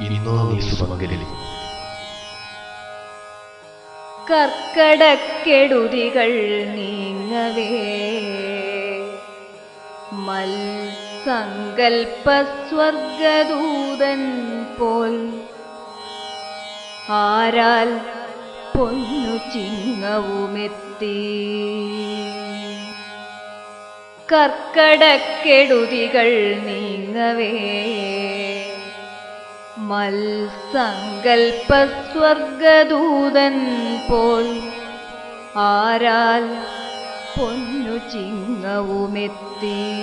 ഇന്നോ കർക്കടക്കെടുതികൾ നീങ്ങവേ. മൽ സങ്കൽപ്പസ്വർഗദൂതൻ പോൽ ആരാൽ പൊന്നു ചിങ്ങവുമെത്തി. കർക്കടക്കെടുതികൾ നീങ്ങവേ. മൽസങ്കൽപ്പസ്വർഗദൂതൻ പോൽ ആരാൽ പൊന്നു ചിങ്ങവുമെത്തി.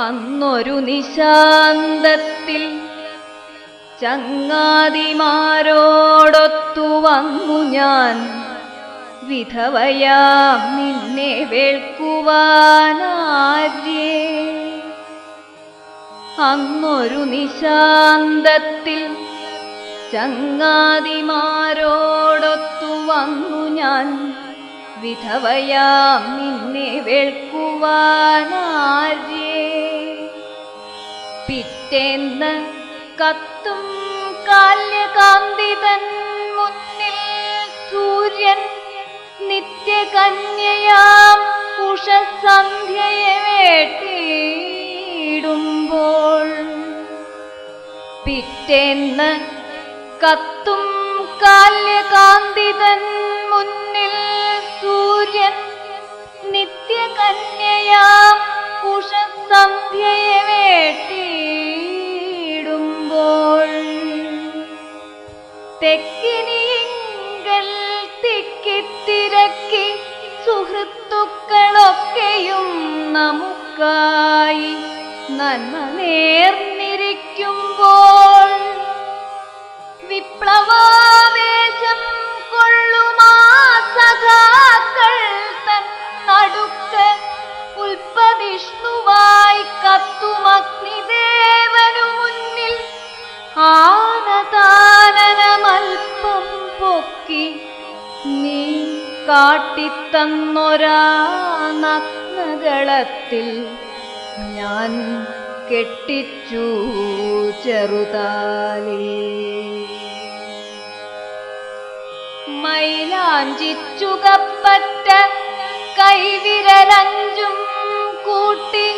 അന്നൊരു നിശാന്തത്തിൽ ചങ്ങാതിമാരോടൊത്തു വന്നു ഞാൻ. വിധവയാ നിന്നെ വേൾക്കുവാനാര്യേ അന്നൊരു നിശാന്തത്തിൽ ചങ്ങാതിമാരോടൊത്തു വന്നു ഞാൻ. വിധവയാം നിന്നെ വേൾക്കുവാനാര്യേ പിറ്റേന്ന് കത്തും കാല്യകാന്തിതൻ മുന്നിൽ സൂര്യൻ നിത്യകന്യയാം ഉഷസന്ധ്യയെ വേട്ടിയിടുമ്പോൾ പിറ്റേന്ന് കത്തും കാല്യകാന്തിതൻ മുന്നിൽ സൂര്യൻ നിത്യകന്യയാം ഉഷസന്ധ്യയെ വേട്ടിയിടുമ്പോൾ തെക്കിനിയിങ്കൽ തിക്കിത്തിരക്കി സുഹൃത്തുക്കളൊക്കെയും നമുക്കായി നന്മ നേർന്നിരിക്കുമ്പോൾ വിപ്ലവാവേശം കൊള്ളുമാ സഖാക്കൾ തന്നടുക്ക് ഉൽപ്പതിഷ്ണുവായി കത്തുമഗ്നിദേവനു മുന്നിൽ ആനതാനനമൽപ്പം പൊക്കി നീ കാട്ടിത്തന്നൊരാ നഗ്നകളത്തിൽ ഞാൻ കെട്ടിച്ചു ചെറുതാലേ. മൈലാഞ്ചിച്ചുകപ്പറ്റ കൈവിരലഞ്ചും കൂട്ടി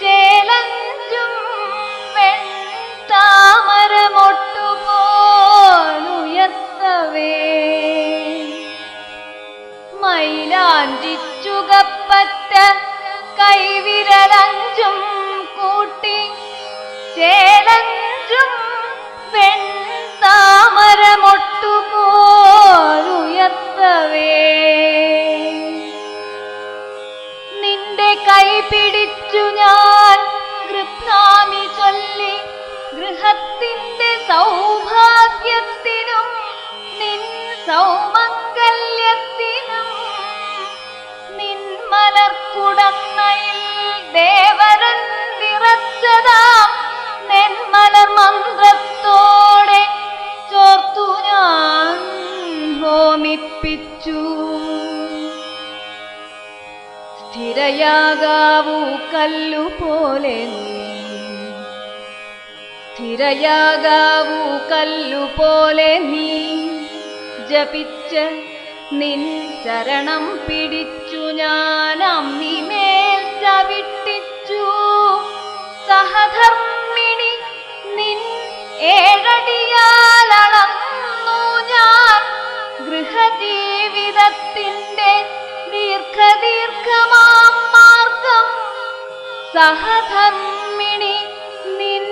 ചേലഞ്ചും ഗൃഹാമി ചൊല്ലി നിൻ സൗമംഗല്യത്തിനും നിൻ സ്ഥിരയാകാവൂ കല്ലുപോലെ സ്ഥിരയാകാവൂ കല്ലുപോലെ നീ ജപിച്ച് നിൻ ചരണം പിടിച്ചു ഞാൻ അമ്മിമേൽ ചവിട്ടിച്ചു. സഹധർമ്മിണി സഹധർമ്മിണി നിൻ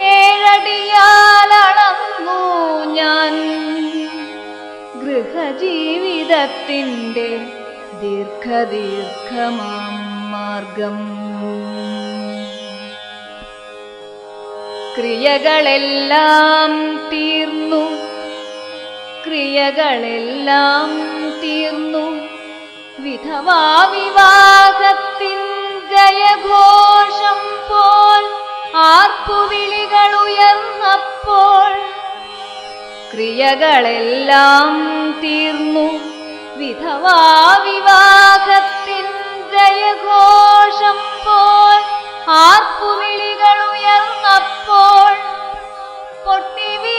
ഏഴടിയാലളന്നു ഞാൻ. ഗൃഹജീവിതത്തിന്റെ ദീർഘദീർഘമാം മാർഗം ക്രിയകളെല്ലാം തീർന്നു. ക്രിയകളെല്ലാം തീർന്നു. വിധവാ വിവാഹത്തിൻ ജയഘോഷം പോൽ ആർപ്പുവിളികളുയർന്നപ്പോൾ ക്രിയകളെല്ലാം തീർന്നു. വിധവാ വിവാഹത്തിൻ ജയഘോഷം പോൽ ആർപ്പുവിളികളുയർന്നപ്പോൾ പൊട്ടിവി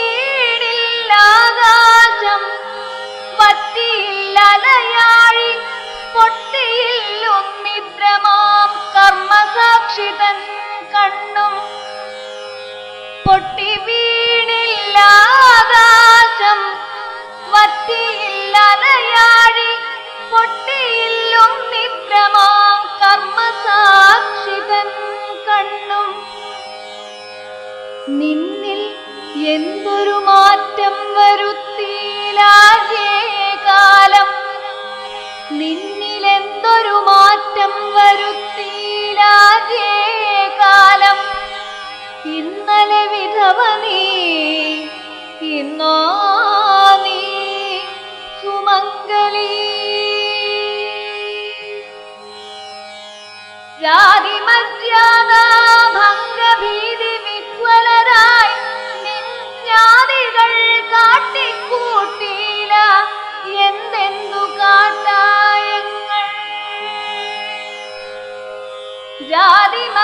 എന്തൊരു മാറ്റം വരുത്തിയിലാകേ കാലം? നിന്നിലെന്തൊരു മാറ്റം വരുത്തിയിലാകേ കാലം? ഇന്നലെ വിധവ നീ ഇന്നോ നീ സുമംഗലി. ജാതി മര്യാദ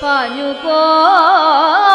Panyu như